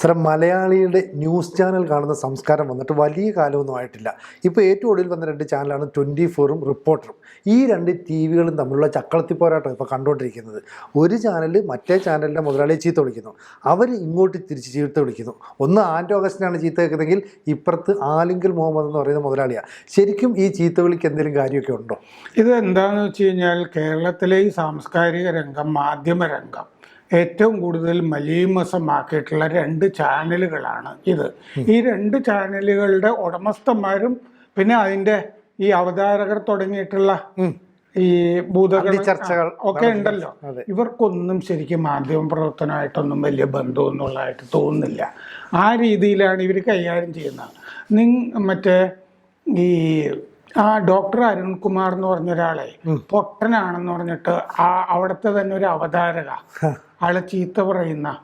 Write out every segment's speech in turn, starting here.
സാറേ മലയാളിയുടെ news channel കാണുന്ന സംസ്കാരം വന്നിട്ട് വലിയ കാലമൊന്നും ആയിട്ടില്ല. ഇപ്പോൾ ഏറ്റവും ഒടുവിൽ വന്ന രണ്ട് ചാനലാണ് ട്വന്റി ഫോറും റിപ്പോർട്ടറും. ഈ രണ്ട് ടി വികളും തമ്മിലുള്ള ചക്കളത്തി പോരാട്ടം ഇപ്പോൾ കണ്ടുകൊണ്ടിരിക്കുന്നത്. ഒരു ചാനൽ മറ്റേ ചാനലിന്റെ മുതലാളിയെ ചീത്ത വിളിക്കുന്നു. അവർ ഇങ്ങോട്ട് തിരിച്ച് ചീത്ത വിളിക്കുന്നു. ഒന്ന് ആൻഡ് അഗസ്റ്റിനാണ് ചീത്ത വെക്കുന്നതെങ്കിൽ ഇപ്പുറത്ത് ആലിങ്കിൽ മുഹമ്മദ് എന്ന് പറയുന്ന മുതലാളിയാണ് ശരിക്കും ഈ ചീത്ത വിളിക്ക് എന്തെങ്കിലും കാര്യമൊക്കെ ഉണ്ടോ? ഇത് എന്താണെന്ന് വെച്ച് കഴിഞ്ഞാൽ കേരളത്തിലെ ഈ സാംസ്കാരിക രംഗം മാധ്യമ രംഗം ഏറ്റവും കൂടുതൽ മലീമസമാക്കിയിട്ടുള്ള രണ്ട് ചാനലുകളാണ് ഇത്. ഈ രണ്ട് ചാനലുകളുടെ ഉടമസ്ഥന്മാരും പിന്നെ അതിന്റെ ഈ അവതാരകർ തുടങ്ങിയിട്ടുള്ള ഈ ഭൂതകളി ചർച്ചകൾ ഒക്കെ ഉണ്ടല്ലോ. ഇവർക്കൊന്നും ശരിക്കും മാധ്യമ പ്രവർത്തനമായിട്ടൊന്നും വലിയ ബന്ധമൊന്നുള്ളതായിട്ട് തോന്നുന്നില്ല. ആ രീതിയിലാണ് ഇവർ കൈകാര്യം ചെയ്യുന്നത്. നിങ് മറ്റേ ഈ ആ ഡോക്ടർ അരുൺകുമാർ എന്ന് പറഞ്ഞ ഒരാളെ പൊട്ടനാണെന്ന് പറഞ്ഞിട്ട് ആ അവിടുത്തെ തന്നെ ഒരു അവതാരക ആളെ ചീത്ത പറയുന്ന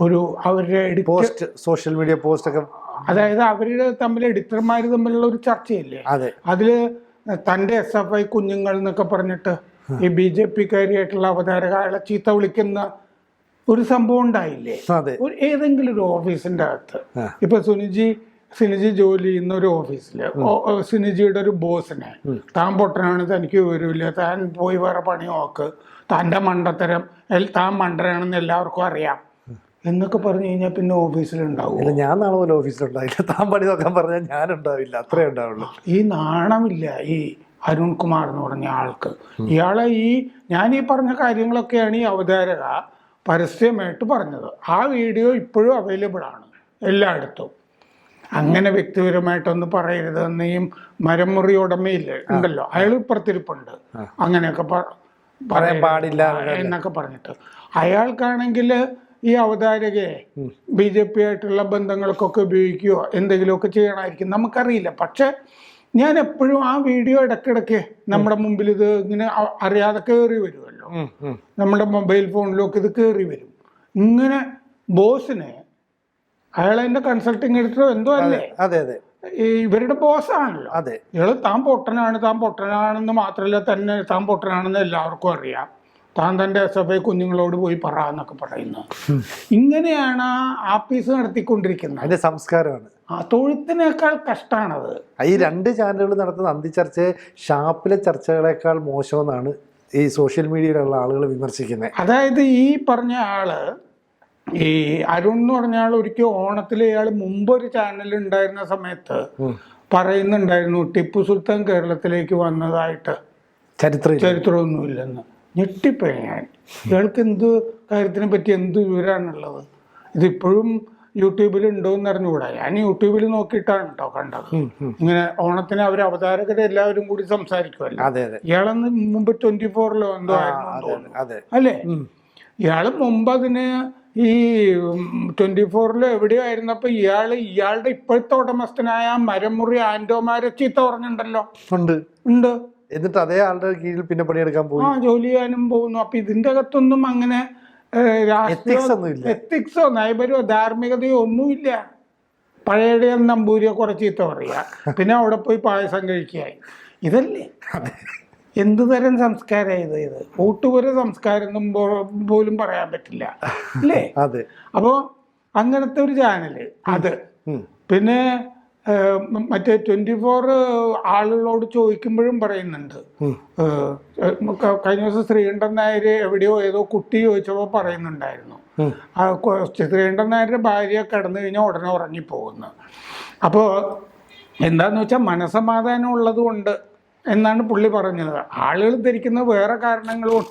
ഒരു അവരുടെ പോസ്റ്റ് സോഷ്യൽ മീഡിയ പോസ്റ്റ് ഒക്കെ അതായത് അവരുടെ തമ്മിൽ എഡിറ്റർമാർ തമ്മിലുള്ള ഒരു ചർച്ചയില്ലേ? അതെ. അതിൽ തന്റെ എസ് എഫ് ഐ കുഞ്ഞുങ്ങൾ എന്നൊക്കെ പറഞ്ഞിട്ട് ഈ ബി ജെ പിക്കാരിയായിട്ടുള്ള അവതാരക അയാളെ ചീത്ത വിളിക്കുന്ന ഒരു സംഭവം ഉണ്ടായില്ലേ? ഒരു ഏതെങ്കിലും ഒരു ഓഫീസിന്റെ അകത്ത്. ഇപ്പൊ സുനിജി സിനിജി ജോലി ചെയ്യുന്ന ഒരു ഓഫീസിൽ. ഓ- ഓ, സിനിജിയുടെ ഒരു ബോസിനെ. താൻ പൊട്ടനാണ് തനിക്ക് വിവരമില്ല. താൻ പോയി വേറെ പണി നോക്ക് തന്റെ മണ്ടത്തരം താൻ മണ്ടനാണെന്ന് എല്ലാവർക്കും അറിയാം. എന്നൊക്കെ പറഞ്ഞു കഴിഞ്ഞാൽ പിന്നെ ഓഫീസിലുണ്ടാവും. ഇല്ല ഞാൻ നാളെ പോലെ ഓഫീസിലുണ്ടാവില്ല. താൻ പണി നോക്കാൻ പറഞ്ഞാൽ ഞാനുണ്ടാവില്ല. അത്രേ ഉണ്ടാവുള്ളൂ. ഈ നാണമില്ല ഈ അരുൺ കുമാർ എന്ന് പറഞ്ഞ ആൾക്ക്. ഇയാളെ ഈ ഞാൻ ഈ പറഞ്ഞ കാര്യങ്ങളൊക്കെയാണ് ഈ അവതാരക പരസ്യമായിട്ട് പറഞ്ഞത്. ആ വീഡിയോ ഇപ്പോഴും അവൈലബിൾ ആണ് എല്ലായിടത്തും. അങ്ങനെ വ്യക്തിപരമായിട്ടൊന്നും പറയരുതെന്ന് ഈ മരമുറി ഉടമയില്ല? ഉണ്ടല്ലോ. അയാൾ ഇപ്പുറത്തിരിപ്പുണ്ട്. അങ്ങനെയൊക്കെ പറയാൻ പാടില്ല എന്നൊക്കെ പറഞ്ഞിട്ട്. അയാൾക്കാണെങ്കിൽ ഈ അവതാരകയെ ബി ജെ പി ആയിട്ടുള്ള ബന്ധങ്ങൾക്കൊക്കെ ഉപയോഗിക്കുകയോ എന്തെങ്കിലുമൊക്കെ ചെയ്യണമായിരിക്കും. നമുക്കറിയില്ല. പക്ഷെ ഞാൻ എപ്പോഴും ആ വീഡിയോ ഇടയ്ക്കിടയ്ക്ക് നമ്മുടെ മുമ്പിൽ ഇത് ഇങ്ങനെ അറിയാതെ കയറി വരുമല്ലോ. നമ്മുടെ മൊബൈൽ ഫോണിലൊക്കെ ഇത് കയറി വരും. ഇങ്ങനെ ബോസിനെ അയാൾ എന്റെ കൺസൾട്ടിങ് എഡിറ്ററോ എന്തോ അല്ലേ? അതെ അതെ. ഈ ഇവരുടെ ബോസാണല്ലോ. അതെ. ഇയാൾ താൻ പൊട്ടനാണ് താൻ പൊട്ടനാണെന്ന് മാത്രമല്ല തന്നെ താൻ പൊട്ടനാണെന്ന് എല്ലാവർക്കും അറിയാം. താൻ തന്റെ എസ് എഫ് ഐ കുഞ്ഞുങ്ങളോട് പോയി പറ എന്നൊക്കെ പറയുന്നു. ഇങ്ങനെയാണ് ആപ്പീസ് നടത്തിക്കൊണ്ടിരിക്കുന്നത്. അതിന്റെ സംസ്കാരമാണ്. ആ തൊഴുത്തിനേക്കാൾ കഷ്ടമാണത് ഈ രണ്ട് ചാനലുകൾ നടത്തുന്ന അന്തിച്ചർച്ച ഷാപ്പിലെ ചർച്ചകളെക്കാൾ മോശമെന്നാണ് ഈ സോഷ്യൽ മീഡിയയിലുള്ള ആളുകൾ വിമർശിക്കുന്നത്. അതായത് ഈ പറഞ്ഞ ആൾ ഈ അരുൺ എന്ന് പറഞ്ഞാൽ ഒരിക്കൽ ഓണത്തിൽ ഇയാൾ മുമ്പ് ഒരു ചാനൽ ഉണ്ടായിരുന്ന സമയത്ത് പറയുന്നുണ്ടായിരുന്നു ടിപ്പു സുൽത്താൻ കേരളത്തിലേക്ക് വന്നതായിട്ട് ചരിത്ര ചരിത്രമൊന്നുമില്ലെന്ന്. ഞെട്ടിപ്പോയി ഞാൻ. ഇയാൾക്ക് എന്ത് കാര്യത്തിനെ പറ്റി എന്ത് വിവരമാണുള്ളത്? ഇതിപ്പോഴും യൂട്യൂബിൽ ഉണ്ടോ എന്ന് അറിഞ്ഞുകൂടാ. ഞാൻ യൂട്യൂബിൽ നോക്കിയിട്ടാണ് കേട്ടോ കണ്ടത്. ഇങ്ങനെ ഓണത്തിന് അവർ അവതാരകരെ എല്ലാവരും കൂടി സംസാരിക്കുമല്ലോ ഇയാളെന്ന് മുമ്പ് ട്വന്റി ഫോറിലോ എന്തോ ആയിരുന്നു അല്ലേ? ഇയാൾ മുമ്പ് അതിന് ഈ ട്വന്റി ഫോറിൽ എവിടെയോ ആയിരുന്നപ്പോ ഇയാൾ ഇയാളുടെ ഇപ്പോഴത്തെ ഉടമസ്ഥനായ മരമുറി ആൻഡോമാരെ ചീത്ത പറഞ്ഞിട്ടുണ്ടല്ലോ. ഉണ്ട്. ഉണ്ട്. എന്നിട്ട് അതേ ആളുടെ കീഴിൽ പിന്നെ പണിയെടുക്കാൻ പോകും ആ ജോലി ചെയ്യാനും പോകുന്നു. അപ്പൊ ഇതിന്റെ അകത്തൊന്നും അങ്ങനെ എത്തിക്സോ നൈബരോ ധാർമ്മികതയോ ഒന്നുമില്ല. പഴയടെ നമ്പൂരിയെ കുറച്ച് ചീത്ത പറയുക പിന്നെ അവിടെ പോയി പായസം കഴിക്കുകയായി. ഇതല്ലേ? എന്ത് തരം സംസ്കാരം ഇത്? ഊട്ടുപുര സംസ്കാരം പോലും പറയാൻ പറ്റില്ല. അല്ലേ? അതെ. അപ്പോൾ അങ്ങനത്തെ ഒരു ചാനൽ അത്. പിന്നെ മറ്റേ ട്വന്റി ഫോർ ആളുകളോട് ചോദിക്കുമ്പോഴും പറയുന്നുണ്ട്. കഴിഞ്ഞ ദിവസം ശ്രീകണ്ഠൻ നായർ എവിടെയോ ഏതോ കുട്ടി ചോദിച്ചപ്പോൾ പറയുന്നുണ്ടായിരുന്നു. ശ്രീകണ്ഠൻ നായരുടെ ഭാര്യ കിടന്നു കഴിഞ്ഞാൽ ഉടനെ ഉറങ്ങിപ്പോകുന്നു. അപ്പോൾ എന്താന്ന് വെച്ചാൽ മനസമാധാനം ഉള്ളത് കൊണ്ട് എന്നാണ് പുള്ളി പറഞ്ഞത്. ആളുകൾ ധരിക്കുന്ന വേറെ കാരണങ്ങളും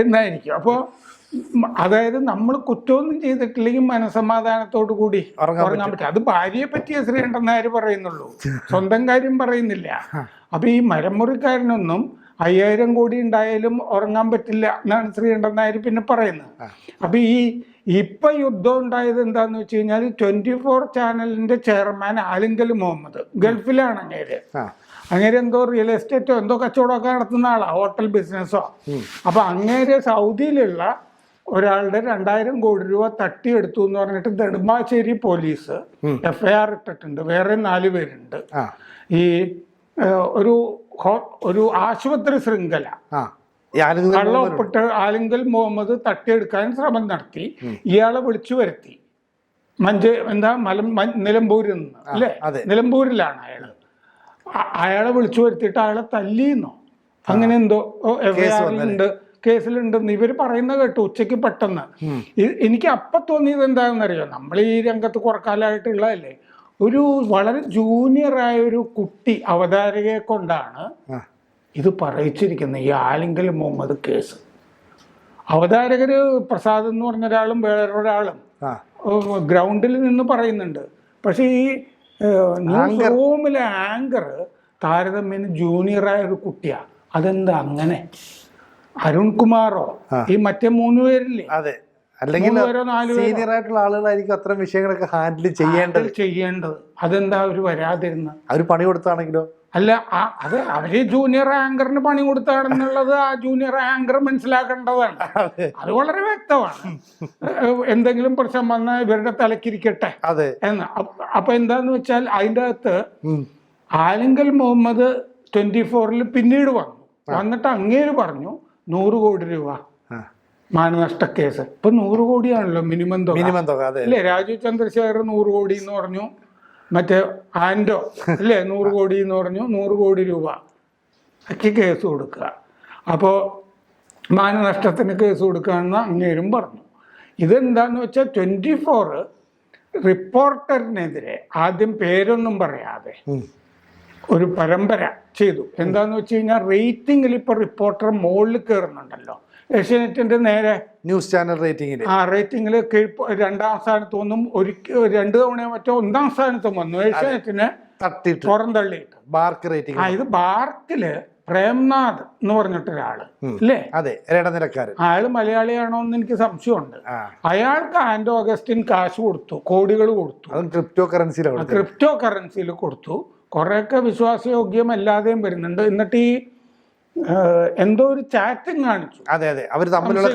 എന്നായിരിക്കും. അപ്പോൾ അതായത് നമ്മൾ കുറ്റമൊന്നും ചെയ്തിട്ടില്ലെങ്കിൽ മനസമാധാനത്തോടു കൂടി ഉറങ്ങാൻ ഉറങ്ങാൻ പറ്റും. അത് ഭാര്യയെ പറ്റിയ ശ്രീകണ്ഠൻ നായർ പറയുന്നുള്ളൂ സ്വന്തം കാര്യം പറയുന്നില്ല. അപ്പൊ ഈ മരമുറിക്കാരനൊന്നും അയ്യായിരം കോടി ഉണ്ടായാലും ഉറങ്ങാൻ പറ്റില്ല എന്നാണ് ശ്രീകണ്ഠൻ നായർ പിന്നെ പറയുന്നത്. അപ്പൊ ഈ ഇപ്പൊ യുദ്ധം ഉണ്ടായത് എന്താന്ന് വെച്ച് കഴിഞ്ഞാൽ ട്വന്റി ഫോർ ചാനലിന്റെ ചെയർമാൻ ആലിങ്കൽ മുഹമ്മദ്. ഗൾഫിലാണ് അങ്ങേര് അങ്ങേര് എന്തോ റിയൽ എസ്റ്റേറ്റോ എന്തോ കച്ചവടമൊക്കെ നടത്തുന്ന ആളാ ഹോട്ടൽ ബിസിനസ്സോ അപ്പൊ അങ്ങേര് സൗദിയിലുള്ള ഒരാളുടെ രണ്ടായിരം കോടി രൂപ തട്ടിയെടുത്തു എന്ന് പറഞ്ഞിട്ട് നെടുമ്പാശ്ശേരി പോലീസ് എഫ്ഐആർ ഇട്ടിട്ടുണ്ട്. വേറെ നാല് പേരുണ്ട്. ഈ ഒരു ഒരു ആശുപത്രി ശൃംഖല. മുഹമ്മദ് ഒപ്പിട്ട് ആലിങ്കൽ മുഹമ്മദ് തട്ടിയെടുക്കാൻ ശ്രമം നടത്തി. ഇയാളെ വിളിച്ചു വരുത്തി. മഞ്ച എന്താ മലം നിലമ്പൂരിൽ നിന്ന് അല്ലേ. നിലമ്പൂരിലാണ് അയാൾ. അയാളെ വിളിച്ചു വരുത്തിയിട്ട് അയാളെ തല്ലിയെന്നോ? അങ്ങനെ എന്തോ എഫ്ഐആറിലുണ്ട് കേസിലുണ്ടെന്ന് ഇവർ പറയുന്ന കേട്ടു ഉച്ചയ്ക്ക് പെട്ടെന്ന്. എനിക്ക് അപ്പം തോന്നിയത് എന്താണെന്നറിയോ? നമ്മൾ ഈ രംഗത്ത് കുറക്കാലായിട്ടുള്ളതല്ലേ ഒരു വളരെ ജൂനിയറായ ഒരു കുട്ടി അവതാരകയെ കൊണ്ടാണ് ഇത് പറയിച്ചിരിക്കുന്ന ഈ ആലിങ്കൽ മുഹമ്മദ് കേസ്. അവതാരകര് പ്രസാദ് എന്ന് പറഞ്ഞ ഒരാളും വേറൊരാളും ഗ്രൗണ്ടിൽ നിന്ന് പറയുന്നുണ്ട്. പക്ഷേ ഈ ന്യൂസ് റൂമിലെ ആങ്കർ താരതമ്യേന ജൂനിയറായ ഒരു കുട്ടിയാ. അതെന്താ അങ്ങനെ? അരുൺകുമാറോ ഈ മറ്റേ മൂന്ന് പേരില്ലേ? അതെ. അല്ലെങ്കിൽ സീനിയർ ആയിട്ടുള്ള ആളുകളായിരിക്കും അത്തരം വിഷയങ്ങളൊക്കെ ഹാൻഡിൽ ചെയ്യേണ്ടത്. ചെയ്യേണ്ടത്. അതെന്താ അവർ വരാതിരുന്ന അവർ പണി കൊടുത്താണെങ്കിലോ? അല്ല ആ- അത് അവർ ജൂനിയർ ആങ്കറിന് പണി കൊടുത്താണെന്നുള്ളത് ആ ജൂനിയർ ആങ്കർ മനസ്സിലാക്കേണ്ടതാണ്. അത്. വളരെ വ്യക്തമാണ്. എന്തെങ്കിലും പ്രശ്നം വന്നാൽ ഇവരുടെ തലക്കിരിക്കട്ടെ എന്ന്. അപ്പ- എന്താന്ന് വെച്ചാൽ അതിന്റെ അകത്ത്. ആലിങ്കൽ മുഹമ്മദ് ട്വന്റി ഫോറിൽ പിന്നീട് വന്നു. വന്നിട്ട് അങ്ങേര് പറഞ്ഞു നൂറ് കോടി രൂപ. മാനനഷ്ട കേസ്. ഇപ്പൊ നൂറ് കോടിയാണല്ലോ മിനിമം തുക. മിനിമം തുക അല്ലേ രാജീവ് ചന്ദ്രശേഖർ നൂറ് കോടി എന്ന് പറഞ്ഞു. മറ്റേ ആൻഡോ അല്ലേ? നൂറ് കോടി എന്ന് പറഞ്ഞു നൂറ് കോടി രൂപ അക്ക് കേസ് കൊടുക്കുക. അപ്പോൾ മാനനഷ്ടത്തിന് കേസ് കൊടുക്കുകയെന്ന് അങ്ങേരും പറഞ്ഞു. ഇതെന്താന്ന് വെച്ചാൽ ട്വന്റി ഫോർ റിപ്പോർട്ടറിനെതിരെ ആദ്യം പേരൊന്നും പറയാതെ ഒരു പരമ്പര ചെയ്തു. എന്താന്ന് വെച്ച് കഴിഞ്ഞാൽ റേറ്റിംഗിൽ ഇപ്പോൾ റിപ്പോർട്ടർ മുകളിൽ കയറുന്നുണ്ടല്ലോ ഏഷ്യാനെറ്റിന്റെ നേരെ ന്യൂസ് ചാനൽ റേറ്റിംഗിൽ ആ റേറ്റിംഗിൽ രണ്ടാം സ്ഥാനത്ത് ഒന്നും ഒരിക്കൽ രണ്ട് തവണയോ മറ്റോ ഒന്നാം സ്ഥാനത്തും വന്നു. ഏഷ്യാനെറ്റിന് തട്ടിട്ട്. പുറന്തള്ളിയിട്ട് ബാർക്ക് റേറ്റിംഗ് ആ ഇത് ബാർക്കിൽ പ്രേംനാഥ് എന്ന് പറഞ്ഞിട്ടൊരാൾ. അല്ലേ അതെ ഇടനിലക്കാരൻ അയാൾ മലയാളിയാണോ എന്ന് എനിക്ക് സംശയമുണ്ട്. അയാൾക്ക് ആൻഡോ അഗസ്റ്റിൻ കാശ് കൊടുത്തു കോടികൾ കൊടുത്തു. അതും ക്രിപ്റ്റോ കറൻസിയിലാണ് ക്രിപ്റ്റോ കറൻസിയിൽ കൊടുത്തു. കുറേയൊക്കെ വിശ്വാസയോഗ്യമല്ലാതെയും വരുന്നുണ്ട്. എന്നിട്ട് ഈ എന്തോ ഒരു ചാറ്റിംഗ് കാണിച്ചു. അതെ അതെ. അവർ തമ്മിലുള്ള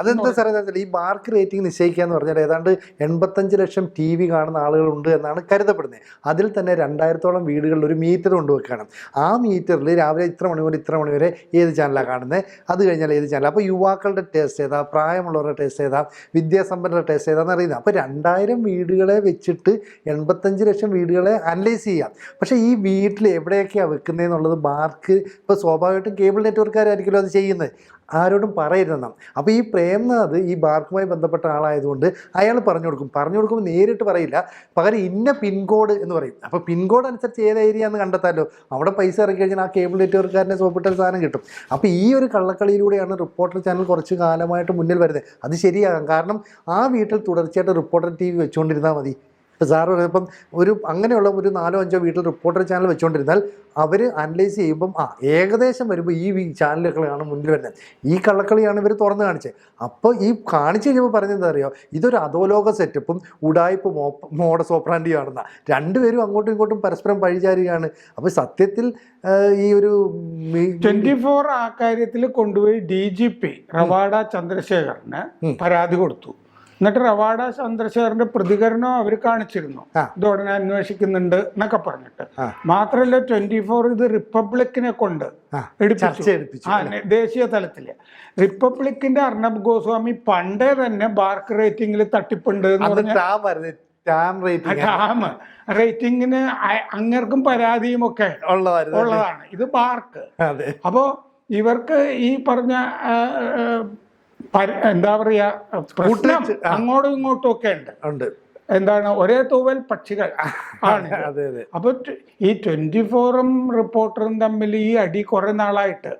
അതെന്താ സാറേ ഈ മാർക്ക് റേറ്റിംഗ് നിശ്ചയിക്കുക എന്ന് പറഞ്ഞാൽ ഏതാണ്ട് എൺപത്തഞ്ച് ലക്ഷം ടി വി കാണുന്ന ആളുകളുണ്ട് എന്നാണ് കരുതപ്പെടുന്നത്. അതിൽ തന്നെ രണ്ടായിരത്തോളം വീടുകളിൽ ഒരു മീറ്റർ കൊണ്ടുവെക്കണം. ആ മീറ്ററിൽ രാവിലെ ഇത്ര മണി മുതൽ ഇത്ര മണി വരെ ഏത് ചാനലാണ് കാണുന്നത് അത് കഴിഞ്ഞാൽ ഏത് ചാനൽ അപ്പോൾ യുവാക്കളുടെ ടേസ്റ്റ് ഏതാ? പ്രായമുള്ളവരുടെ ടേസ്റ്റ് ഏതാ? വിദ്യാസമ്പന്നരുടെ ടേസ്റ്റ് ഏതാന്ന് അറിയുന്നത്. അപ്പോൾ രണ്ടായിരം വീടുകളെ വെച്ചിട്ട് എൺപത്തഞ്ച് ലക്ഷം വീടുകളെ അനലൈസ് ചെയ്യാം. പക്ഷേ ഈ വീട്ടിൽ എവിടെയൊക്കെയാണ് വെക്കുന്നതെന്നുള്ളത് മാർക്ക് ഇപ്പോൾ സ്വാഭാവികമായിട്ടും കേബിൾ നെറ്റ്വർക്കാരായിരിക്കുമല്ലോ അത് ചെയ്യുന്നത്. ആരോടും പറയരുതെന്നാണ് അപ്പോൾ ഈ പ്രേംനാഥ് ഈ ബാർക്കുമായി ബന്ധപ്പെട്ട ആളായതുകൊണ്ട് അയാൾ പറഞ്ഞു കൊടുക്കും. പറഞ്ഞു കൊടുക്കുമ്പോൾ നേരിട്ട് പറയില്ല. പകരം ഇന്ന പിൻകോഡ് എന്ന് പറയും. അപ്പോൾ പിൻകോഡ് അനുസരിച്ച് ഏത് ഏരിയ എന്ന് കണ്ടെത്താമല്ലോ അവിടെ പൈസ ഇറക്കി കഴിഞ്ഞാൽ ആ കേബിൾ നെറ്റ്വർക്കാരനെ സോപ്പിട്ട ഒരു സാധനം കിട്ടും. അപ്പോൾ ഈ ഒരു കള്ളക്കളിയിലൂടെയാണ് റിപ്പോർട്ടർ ചാനൽ കുറച്ച് കാലമായിട്ട് മുന്നിൽ വരുന്നത്. അത് ശരിയാകാം. കാരണം ആ വീട്ടിൽ തുടർച്ചയായിട്ട് റിപ്പോർട്ടർ ടി വി വെച്ചുകൊണ്ടിരുന്നാൽ മതി. ഇപ്പോൾ സാറ് പറയുമ്പം ഒരു അങ്ങനെയുള്ള ഒരു നാലോ അഞ്ചോ വീട്ടിൽ റിപ്പോർട്ടർ ചാനൽ വെച്ചുകൊണ്ടിരുന്നാൽ അവർ അനലൈസ് ചെയ്യുമ്പം ആ ഏകദേശം വരുമ്പോൾ ഈ ചാനലുകളാണ് മുന്നിൽ വരുന്നത്. ഈ കള്ളക്കളിയാണ് ഇവർ തുറന്ന് കാണിച്ചത്. അപ്പോൾ ഈ കാണിച്ചു കഴിഞ്ഞപ്പോൾ പറഞ്ഞത് എന്താ അറിയോ? ഇതൊരു അധോലോക സെറ്റപ്പും ഉടായ്പ മോപ്പ മോഡ സോപ്രാൻഡി കാണുന്ന രണ്ടുപേരും അങ്ങോട്ടും ഇങ്ങോട്ടും പരസ്പരം പഴിചാരുകയാണ്. അപ്പോൾ സത്യത്തിൽ ഈ ഒരു ട്വന്റി ട്വന്റി ഫോർ ആ കാര്യത്തിൽ കൊണ്ടുപോയി ഡി ജി പി റവാഡ ചന്ദ്രശേഖറിന് പരാതി കൊടുത്തു. എന്നിട്ട് റവാഡ ചന്ദ്രശേഖറിന്റെ പ്രതികരണം അവർ കാണിച്ചിരുന്നു. ഇത് ഉടനെ അന്വേഷിക്കുന്നുണ്ട് എന്നൊക്കെ പറഞ്ഞിട്ട്. മാത്രല്ല ട്വന്റി ഫോർ ഇത് റിപ്പബ്ലിക്കിനെ കൊണ്ട് ദേശീയ തലത്തിൽ. റിപ്പബ്ലിക്കിന്റെ അർണബ് ഗോസ്വാമി പണ്ടേ തന്നെ ബാർക്ക് റേറ്റിംഗിൽ തട്ടിപ്പുണ്ട് ടാം റേറ്റിംഗിന് അങ്ങർക്കും പരാതിയും ഒക്കെ ഉള്ളതാണ്. ഇത് ബാർക്ക്. അപ്പോ ഇവർക്ക് ഈ പറഞ്ഞ എന്താ പറയാ പ്രശ്നം അങ്ങോട്ടും ഇങ്ങോട്ടും ഒക്കെ ഉണ്ട്. ഉണ്ട്. എന്താണ് ഒരേ തൂവൽ പക്ഷികൾ. ആണ് അപ്പൊ ഈ ട്വന്റി ഫോറും റിപ്പോർട്ടറും തമ്മിൽ ഈ അടി കുറെ നാളായിട്ട്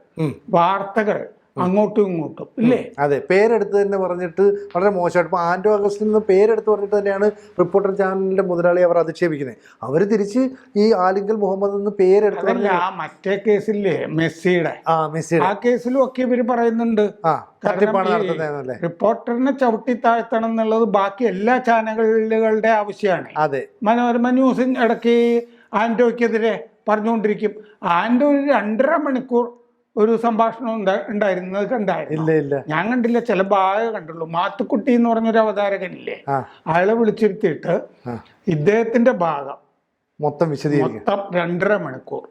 വാർത്തകൾ അങ്ങോട്ടും ഇങ്ങോട്ടും ഇല്ലേ? അതെ പേരെടുത്ത് തന്നെ പറഞ്ഞിട്ട് വളരെ മോശമായിട്ട് ഇപ്പോൾ ആൻഡോ അഗസ്റ്റിൽ നിന്ന് പേരെടുത്ത് പറഞ്ഞിട്ട് തന്നെയാണ് റിപ്പോർട്ടർ ചാനലിന്റെ മുതലാളി അവർ അധിക്ഷേപിക്കുന്നത്. അവർ തിരിച്ച് ഈ ആലിങ്കൽ മുഹമ്മദ് എന്ന് പേരെടുത്ത് ആ മറ്റേ കേസില്ലേ മെസ്സിയുടെ? ആ മെസ്സിയുടെ. ആ കേസിലും ഒക്കെ ഇവർ പറയുന്നുണ്ട്. ആ തട്ടിപ്പാണ് കാരണം നടത്തുന്നതെന്നല്ലേ? റിപ്പോർട്ടറിനെ ചവിട്ടി താഴ്ത്തണം എന്നുള്ളത് ബാക്കി എല്ലാ ചാനലുകളുടെ ആവശ്യമാണ്. അതെ. മനോരമ ന്യൂസ് ഇടയ്ക്ക് ആൻഡോയ്ക്കെതിരെ പറഞ്ഞുകൊണ്ടിരിക്കും. ആൻഡോ ഒരു രണ്ടര മണിക്കൂർ ഒരു സംഭാഷണം ഉണ്ടാ- ഉണ്ടായിരുന്നത് കണ്ടായിരുന്നു? ഇല്ല ഞാൻ കണ്ടില്ല. ചില ഭാഗം കണ്ടുള്ളൂ. മാത്തുക്കുട്ടി എന്ന് പറഞ്ഞൊരു അവതാരകനില്ലേ? അയാളെ വിളിച്ചിരുത്തിയിട്ട്. ഇദ്ദേഹത്തിന്റെ ഭാഗം മൊത്തം മൊത്തം രണ്ടര മണിക്കൂർ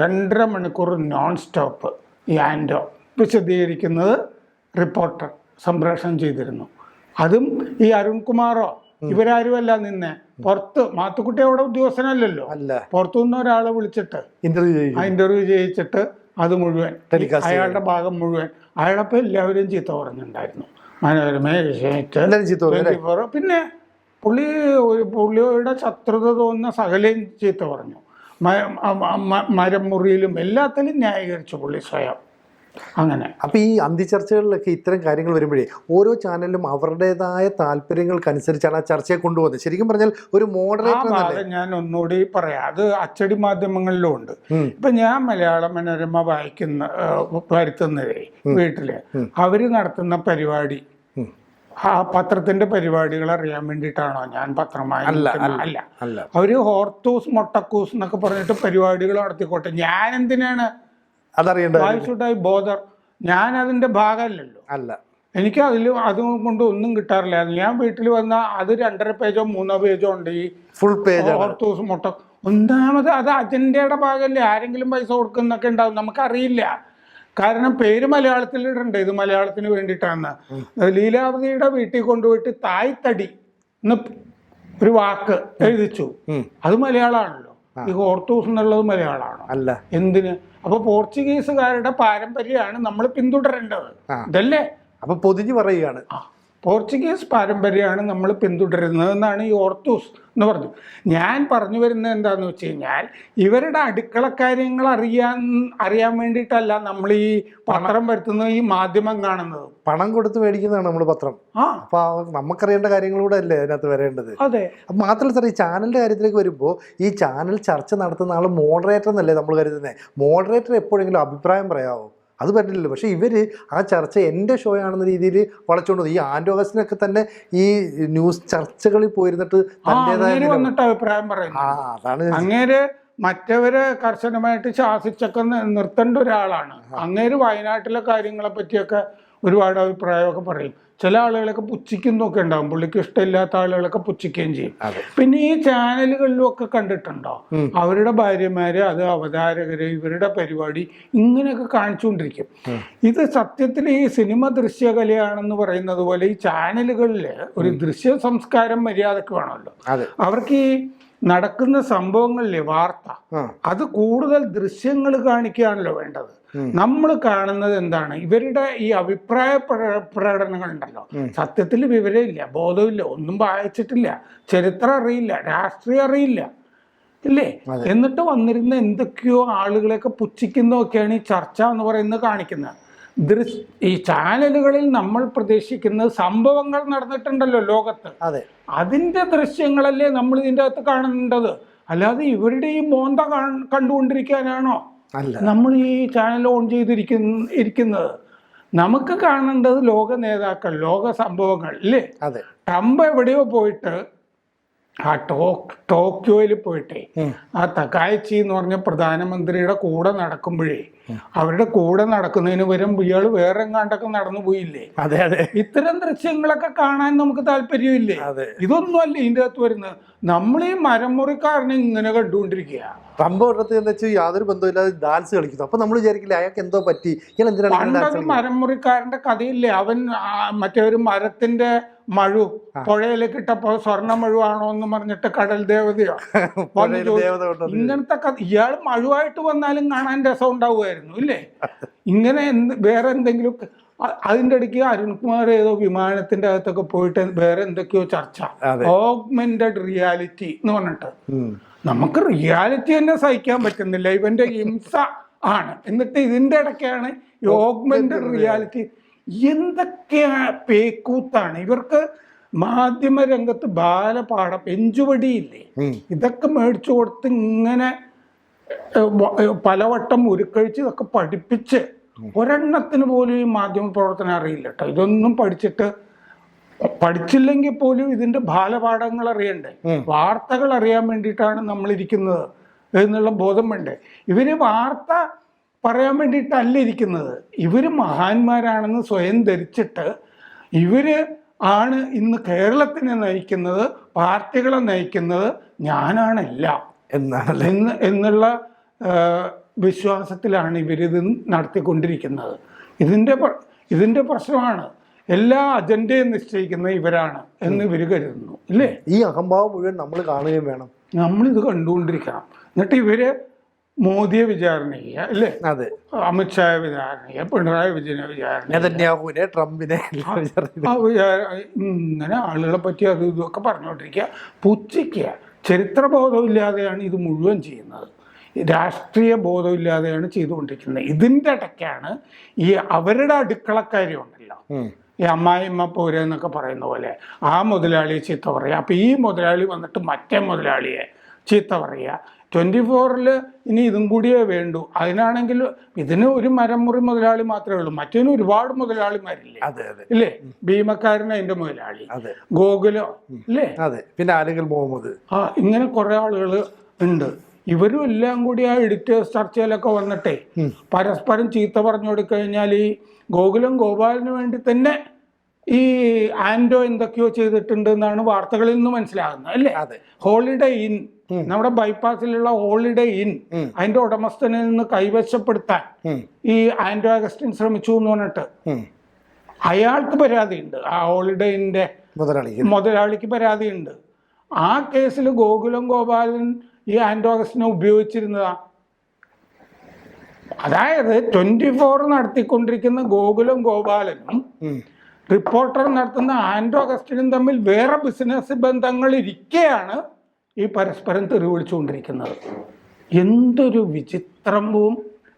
രണ്ടര മണിക്കൂർ നോൺ സ്റ്റോപ്പ് ഈ ആൻഡോ വിശദീകരിക്കുന്നത് റിപ്പോർട്ടർ സംപ്രേഷണം ചെയ്തിരുന്നു. അതും ഈ അരുൺകുമാറോ ഇവരാരുമല്ല നിന്നെ? പുറത്ത് മാത്തുക്കുട്ടി അവിടെ ഉദ്യോഗസ്ഥനല്ലല്ലോ. അല്ല. പുറത്തുനിന്ന് ഒരാളെ വിളിച്ചിട്ട് ഇന്റർവ്യൂ ആ ഇന്റർവ്യൂ ചെയ്യിച്ചിട്ട് അത് മുഴുവൻ. അയാളുടെ ഭാഗം മുഴുവൻ. അയാളപ്പം എല്ലാവരും ചീത്ത പറഞ്ഞിട്ടുണ്ടായിരുന്നു. മനോരമ ഏഷ്യാനെറ്റ് എല്ലാവരും ചീത്ത പറഞ്ഞു അല്ലേ? 24 പിന്നെ പുള്ളി ഒരു പുള്ളിയുടെ ശത്രുത തോന്നുന്ന സകലയും ചീത്ത പറഞ്ഞു. മരം മുറിയിലും എല്ലാത്തിലും ന്യായീകരിച്ചു പുള്ളി സ്വയം. അങ്ങനെ. അപ്പൊ ഈ അന്തിചർച്ചകളിലൊക്കെ ഇത്തരം കാര്യങ്ങൾ വരുമ്പോഴേ ഓരോ ചാനലിലും അവരുടേതായ താല്പര്യങ്ങൾക്കനുസരിച്ചാണ് ആ ചർച്ചയെ കൊണ്ടുപോകുന്നത്. ശരിക്കും പറഞ്ഞാൽ ഒരു മോഡറേറ്റർ ഞാൻ ഒന്നുകൂടി പറയാം. അത് അച്ചടി മാധ്യമങ്ങളിലും ഉണ്ട്. ഇപ്പൊ ഞാൻ മലയാള മനോരമ വായിക്കുന്ന വരുത്തുന്നതേ വീട്ടിൽ അവർ നടത്തുന്ന പരിപാടി ആ പത്രത്തിന്റെ പരിപാടികൾ അറിയാൻ വേണ്ടിയിട്ടാണോ ഞാൻ പത്രമായി അല്ല. അല്ല. അവർ ഹോർത്തൂസ് മൊട്ടക്കൂസ് എന്നൊക്കെ പറഞ്ഞിട്ട് പരിപാടികൾ നടത്തിക്കോട്ടെ. ഞാൻ എന്തിനാണ് അതറിയണ്ട ഷുഡ് ഐ ബോദർ ഞാൻ അതിന്റെ ഭാഗമല്ലല്ലോ. അല്ല. എനിക്ക് അതിൽ കൊണ്ട് ഒന്നും കിട്ടാറില്ലായിരുന്നു ഞാൻ വീട്ടിൽ വന്ന അത് രണ്ടര പേജോ മൂന്നോ പേജോ ഉണ്ട് ഈ ഫുൾ പേജ് ഓർത്തോസ് മുട്ട ഒന്നാമത് അത് അജണ്ടയുടെ ഭാഗമല്ലേ? ആരെങ്കിലും പൈസ കൊടുക്കുന്നൊക്കെ ഉണ്ടാവും. നമുക്കറിയില്ല. കാരണം പേര് മലയാളത്തിൽ ഇടണ്ട്? ഇത് മലയാളത്തിന് വേണ്ടിയിട്ടാണ്. ലീലാവതിയുടെ വീട്ടിൽ കൊണ്ടുപോയിട്ട് തായ്തടി എന്ന് ഒരു വാക്ക് എഴുതിച്ചു. അത് മലയാളമാണല്ലോ. ഈ ഓർത്തോസ് എന്നുള്ളത് മലയാളമാണ്. അല്ല. എന്തിന്? അപ്പൊ പോർച്ചുഗീസുകാരുടെ പാരമ്പര്യമാണ് നമ്മൾ പിന്തുടരേണ്ടത്. ഇതല്ലേ? അപ്പൊ പൊതിഞ്ഞു പറയുകയാണ്. ആ, പോർച്ചുഗീസ് പാരമ്പര്യമാണ് നമ്മൾ പിന്തുടരുന്നതെന്നാണ് ഈ ഓർത്തൂസ് എന്ന് പറഞ്ഞു. ഞാൻ പറഞ്ഞു വരുന്നത് എന്താണെന്ന് വെച്ച് കഴിഞ്ഞാൽ ഇവരുടെ അടുക്കള കാര്യങ്ങൾ അറിയാൻ അറിയാൻ വേണ്ടിയിട്ടല്ല നമ്മൾ ഈ പത്രം വരുത്തുന്നത് ഈ മാധ്യമം കാണുന്നത്. പണം കൊടുത്ത് മേടിക്കുന്നതാണ് നമ്മൾ പത്രം. ആ. അപ്പൊ നമുക്കറിയേണ്ട കാര്യങ്ങളൂടെ അല്ലേ അതിനകത്ത് വരേണ്ടത്? അതെ. മാത്രമല്ല സാർ ഈ ചാനലിന്റെ കാര്യത്തിലേക്ക് വരുമ്പോൾ ഈ ചാനൽ ചർച്ച നടത്തുന്ന ആൾ മോഡറേറ്റർ എന്നല്ലേ നമ്മൾ കരുതുന്നത് മോഡറേറ്റർ എപ്പോഴെങ്കിലും അഭിപ്രായം പറയാമോ അത് പറ്റില്ലല്ലോ പക്ഷേ ഇവർ ആ ചർച്ച എന്റെ ഷോ ആണെന്ന രീതിയിൽ വളച്ചുകൊണ്ട് ഈ ആൻഡ് ഓഗസ്റ്റിനൊക്കെ തന്നെ ഈ ന്യൂസ് ചർച്ചകളിൽ പോയിരുന്നിട്ട് വന്നിട്ട് അഭിപ്രായം പറയുന്നു. ആ അതാണ് അങ്ങേര് മറ്റവരെ കർശനമായിട്ട് ശാസിച്ചൊക്കെ നിർത്തേണ്ട ഒരാളാണ്. അങ്ങേര് വയനാട്ടിലെ കാര്യങ്ങളെ പറ്റിയൊക്കെ ഒരുപാട് അഭിപ്രായമൊക്കെ പറയും. ചില ആളുകളൊക്കെ പുച്ഛിക്കുന്നൊക്കെ ഉണ്ടാവും. പുള്ളിക്ക് ഇഷ്ടമില്ലാത്ത ആളുകളൊക്കെ പുച്ഛിക്കുകയും ചെയ്യും. പിന്നെ ഈ ചാനലുകളിലും ഒക്കെ കണ്ടിട്ടുണ്ടോ അവരുടെ ഭാര്യമാര് അത് അവതാരകര് ഇവരുടെ പരിപാടി ഇങ്ങനെയൊക്കെ കാണിച്ചുകൊണ്ടിരിക്കും. ഇത് സത്യത്തിൽ ഈ സിനിമ ദൃശ്യകലയാണെന്ന് പറയുന്നത് പോലെ ഈ ചാനലുകളിൽ ഒരു ദൃശ്യ സംസ്കാരം മര്യാദയ്ക്ക് വേണമല്ലോ. അവർക്ക് ഈ നടക്കുന്ന സംഭവങ്ങളിലെ വാർത്ത അത് കൂടുതൽ ദൃശ്യങ്ങൾ കാണിക്കുകയാണല്ലോ വേണ്ടത്. നമ്മൾ കാണുന്നത് എന്താണ്? ഇവരുടെ ഈ അഭിപ്രായ പ്ര- പ്രകടനങ്ങൾ ഉണ്ടല്ലോ സത്യത്തിൽ വിവരമില്ല ബോധമില്ല ഒന്നും വായിച്ചിട്ടില്ല ചരിത്രം അറിയില്ല രാഷ്ട്രീയം അറിയില്ല. ഇല്ലേ? എന്നിട്ട് വന്നിരുന്ന എന്തൊക്കെയോ ആളുകളെയൊക്കെ പുച്ഛിക്കുന്നതൊക്കെയാണ് ഈ ചർച്ച എന്ന് പറയുന്നത് കാണിക്കുന്നത്. ദൃശ് ഈ ചാനലുകളിൽ നമ്മൾ പ്രതീക്ഷിക്കുന്നത് സംഭവങ്ങൾ നടന്നിട്ടുണ്ടല്ലോ ലോകത്ത്. അതെ. അതിന്റെ ദൃശ്യങ്ങളല്ലേ നമ്മൾ ഇതിന്റെ അകത്ത് കാണേണ്ടത് അല്ലാതെ ഇവരുടെ ഈ മോന്ത കണ്ടുകൊണ്ടിരിക്കാനാണോ? നമ്മൾ ഈ ചാനൽ ഓൺ ചെയ്തിരിക്കുന്ന ഇരിക്കുന്നത്. നമുക്ക് കാണേണ്ടത് ലോക നേതാക്കൾ ലോക സംഭവങ്ങൾ ഇല്ലേ? അതെ. ട്രംപ് എവിടെയോ പോയിട്ട് ആ ടോ ടോക്കിയോയിൽ പോയിട്ടേ ആ തകായച്ചി എന്ന് പറഞ്ഞ പ്രധാനമന്ത്രിയുടെ കൂടെ നടക്കുമ്പോഴേ അവരുടെ കൂടെ നടക്കുന്നതിന് പകരം ഇയാൾ വേറെ എങ്ങാണ്ടൊക്കെ നടന്നു പോയില്ലേ? അതെ അതെ. ഇത്തരം ദൃശ്യങ്ങളൊക്കെ കാണാൻ നമുക്ക് താല്പര്യമില്ലേ? അതെ. ഇതൊന്നും അല്ല ഇതിന്റെ അകത്ത് വരുന്നത്. നമ്മൾ ഈ മരമുറിക്കാരനെ ഇങ്ങനെ കണ്ടുകൊണ്ടിരിക്കുക. എന്ന് വെച്ചാൽ യാതൊരു ബന്ധമില്ലാതെ ഡാൻസ് കളിക്കുന്നു. അപ്പൊ നമ്മൾ വിചാരിക്കില്ല അയാൾക്ക് എന്തോ പറ്റി? ഇയാൾ എന്തിനാണ് പണ്ടൊരു കഥയില്ലേ? അവൻ മറ്റേ ഒരു മരത്തിന്റെ മഴു പുഴയിലേക്ക് ഇട്ടപ്പോ സ്വർണ മഴുവാണോ എന്ന് പറഞ്ഞിട്ട് കടൽ ദേവതയോ? ഇങ്ങനത്തെ കഥ ഇയാൾ മഴുവായിട്ട് വന്നാലും കാണാൻ രസം ഉണ്ടാവുമായിരുന്നു ഇല്ലേ? ഇങ്ങനെ എന്ത് വേറെ എന്തെങ്കിലും അതിന്റെ അതിന്റെ ഇടയ്ക്ക് അരുൺകുമാർ ഏതോ വിമാനത്തിന്റെ അകത്തൊക്കെ പോയിട്ട് വേറെ എന്തൊക്കെയോ ചർച്ച. ഓഗ്മെന്റഡ് റിയാലിറ്റി എന്ന് പറഞ്ഞിട്ട്. നമുക്ക് റിയാലിറ്റി തന്നെ സഹിക്കാൻ പറ്റുന്നില്ല. ഇവന്റെ ഹിംസ ആണ്. എന്നിട്ട് ഇതിന്റെ ഇടയ്ക്കാണ് ഈ ഓഗ്മെന്റഡ് റിയാലിറ്റി എന്തൊക്കെയാ പേക്കൂത്താണ്. ഇവർക്ക് മാധ്യമ രംഗത്ത് ബാലപാഠം എഞ്ചുവടിയില്ലേ? ഉം. ഇതൊക്കെ മേടിച്ചു കൊടുത്ത് ഇങ്ങനെ പലവട്ടം ഉരുക്കഴിച്ച് ഇതൊക്കെ പഠിപ്പിച്ച് ഒരെണ്ണത്തിന് പോലും ഈ മാധ്യമ പ്രവർത്തനം അറിയില്ല കേട്ടോ ഇതൊന്നും പഠിച്ചിട്ട് പഠിച്ചില്ലെങ്കിൽ പോലും ഇതിന്റെ ബാലപാഠങ്ങൾ അറിയണ്ടേ? വാർത്തകൾ അറിയാൻ വേണ്ടിയിട്ടാണ് നമ്മൾ ഇരിക്കുന്നത് എന്നുള്ള ബോധം വേണ്ടേ? ഇവർ വാർത്ത പറയാൻ വേണ്ടിയിട്ടല്ല ഇരിക്കുന്നത്. ഇവർ മഹാന്മാരാണെന്ന് സ്വയം ധരിച്ചിട്ട് ഇവർ ആണ് ഇന്ന് കേരളത്തിനെ നയിക്കുന്നത് പാർട്ടികളെ നയിക്കുന്നത് ഞാനാണെല്ലാം എന്നാണല്ലേ? എന്ന് എന്നുള്ള വിശ്വാസത്തിലാണ് ഇവരിത് നടത്തിക്കൊണ്ടിരിക്കുന്നത്. ഇതിന്റെ ഇതിന്റെ പ്രശ്നമാണ്. എല്ലാ അജണ്ടയും നിശ്ചയിക്കുന്ന ഇവരാണ് എന്ന് ഇവർ കരുതുന്നു. ഇല്ലേ? ഈ അഹംഭാവം മുഴുവൻ നമ്മൾ കാണുകയും വേണം. നമ്മളിത് കണ്ടുകൊണ്ടിരിക്കണം. എന്നിട്ട് ഇവർ മോദിയെ വിചാരണ ചെയ്യുക അല്ലേ അതെ. അമിത്ഷായെ വിചാരണ ചെയ്യുക പിണറായി വിജയനെ വിചാരണ ട്രംപിനെ ഇങ്ങനെ ആളുകളെ പറ്റി അത് ഇതൊക്കെ പറഞ്ഞുകൊണ്ടിരിക്കുക. പുച്ഛിക്കുക. ചരിത്രബോധമില്ലാതെയാണ് ഇത് മുഴുവൻ ചെയ്യുന്നത്. രാഷ്ട്രീയ ബോധമില്ലാതെയാണ് ചെയ്തുകൊണ്ടിരിക്കുന്നത്. ഇതിന്റെ ഇടയ്ക്കാണ് ഈ അവരുടെ അടുക്കളക്കാരി ഉണ്ടല്ലോ. ഈ അമ്മായിമ്മ പോരെന്നൊക്കെ പറയുന്ന പോലെ ആ മുതലാളിയെ ചീത്ത പറയുക. അപ്പം ഈ മുതലാളി വന്നിട്ട് മറ്റേ മുതലാളിയെ ചീത്ത പറയുക. ട്വന്റി ഫോറിൽ ഇനി ഇതും കൂടിയേ വേണ്ടൂ. അതിനാണെങ്കിൽ ഇതിന് ഒരു മരമുറി മുതലാളി മാത്രമേ ഉള്ളൂ. മറ്റേന് ഒരുപാട് മുതലാളിമാരില്ലേ? അതെ അതെ. ഇല്ലേ? ഭീമക്കാരൻ അതിന്റെ മുതലാളി. അതെ. ഗോകുലോ ഇല്ലേ? അതെ. പിന്നെ ആരെങ്കിലും മുഹമ്മദ്? ആ ഇങ്ങനെ കുറെ ആളുകൾ ഉണ്ട്. ഇവരും എല്ലാം കൂടി ആ എഡിറ്റേഴ്സ് ചർച്ചയിലൊക്കെ വന്നിട്ടേ പരസ്പരം ചീത്ത പറഞ്ഞു കൊടുക്കഴിഞ്ഞാൽ ഈ ഗോകുലം ഗോപാലിന് വേണ്ടി തന്നെ ഈ ആൻഡോ എന്തൊക്കെയോ ചെയ്തിട്ടുണ്ട് എന്നാണ് വാർത്തകളിൽ നിന്ന് മനസ്സിലാകുന്നത് അല്ലേ? അതെ. ഹോളിഡേ ഇൻ നമ്മുടെ ബൈപ്പാസിലുള്ള ഹോളിഡേ ഇൻ അതിന്റെ ഉടമസ്ഥനിൽ നിന്ന് കൈവശപ്പെടുത്താൻ ഈ ആന്റോ അഗസ്റ്റിൻ ശ്രമിച്ചു എന്ന് പറഞ്ഞിട്ട്. അയാൾക്ക് പരാതിയുണ്ട്. ആ ഹോളിഡേയിന്റെ മുതലാളിക്ക്. മുതലാളിക്ക് പരാതിയുണ്ട്. ആ കേസിൽ ഗോകുലം ഗോപാലൻ ഈ ആൻഡോഗസ്റ്റിനെ ഉപയോഗിച്ചിരുന്നതാ. അതായത് ട്വന്റി ഫോർ നടത്തിക്കൊണ്ടിരിക്കുന്ന ഗോകുലം ഗോപാലനും റിപ്പോർട്ടർ നടത്തുന്ന ആൻഡോ അഗസ്റ്റിനും തമ്മിൽ വേറെ ബിസിനസ് ബന്ധങ്ങൾ ഇരിക്കെയാണ് ഈ പരസ്പരം തെറി വിളിച്ചുകൊണ്ടിരിക്കുന്നത് എന്തൊരു വിചിത്രവും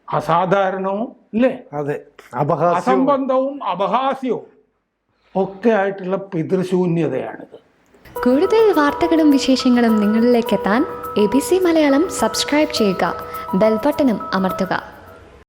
അസാധാരണവും അല്ലേ? അതെ അസംബന്ധവും അപഹാസ്യവും ഒക്കെ ആയിട്ടുള്ള പിതൃശൂന്യതയാണിത്. കൂടുതൽ വാർത്തകളും വിശേഷങ്ങളും നിങ്ങളിലേക്ക് എത്താൻ A B C Malayalam subscribe ചെയ്യുക ബെൽബട്ടനും അമർത്തുക.